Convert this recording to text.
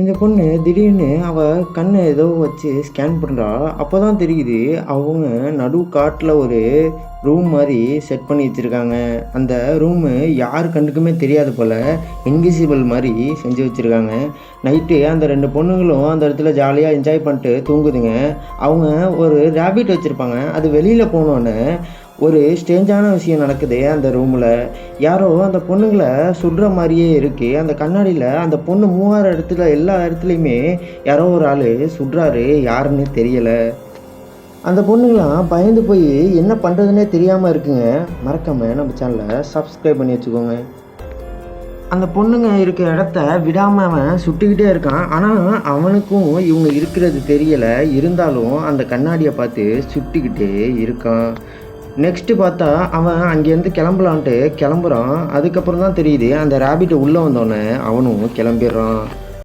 இந்த பொண்ணு திடீர்னு அவள் கண்ணை ஏதோ வச்சு ஸ்கேன் பண்ணுறா அப்போ தான் தெரியுது அவங்க நடு காட்டில் ஒரு ரூம் மாதிரி செட் பண்ணி வச்சுருக்காங்க. அந்த ரூமு யார் கண்ணுக்குமே தெரியாது போல் இன்விசிபிள் மாதிரி செஞ்சு வச்சுருக்காங்க. நைட்டு அந்த ரெண்டு பொண்ணுங்களும் அந்த இடத்துல ஜாலியாக என்ஜாய் பண்ணிட்டு தூங்குதுங்க. அவங்க ஒரு ரேபிட் வச்சுருப்பாங்க. அது வெளியில் போனோன்னே ஒரு ஸ்டேஞ்சான விஷயம் நடக்குது அந்த ரூமில் யாரோ அந்த பொண்ணுங்களை சுடுற மாதிரியே இருக்குது அந்த கண்ணாடியில் அந்த பொண்ணு மூவாயிரம் இடத்துல எல்லா இடத்துலையுமே யாரோ ஒரு ஆள் சுடுறாரு. யாருன்னு தெரியலை. அந்த பொண்ணுங்களாம் பயந்து போய் என்ன பண்ணுறதுனே தெரியாமல் இருக்குங்க. மறக்காமல் நம்ம சேனலை சப்ஸ்கிரைப் பண்ணி வச்சுக்கோங்க. அந்த பொண்ணுங்க இருக்க இடத்த விடாமல் அவன் சுட்டுக்கிட்டே இருக்கான். ஆனால் அவனுக்கும் இவங்க இருக்கிறது தெரியலை. இருந்தாலும் அந்த கண்ணாடியை பார்த்து சுட்டிக்கிட்டே இருக்கான். நெக்ஸ்ட்டு பார்த்தா அவன் அங்கேருந்து கிளம்பலான்ட்டு கிளம்புறான். அதுக்கப்புறம் தான் தெரியுது அந்த ரேபிட் உள்ளே வந்தோடனே அவனும் கிளம்பிடுறான்.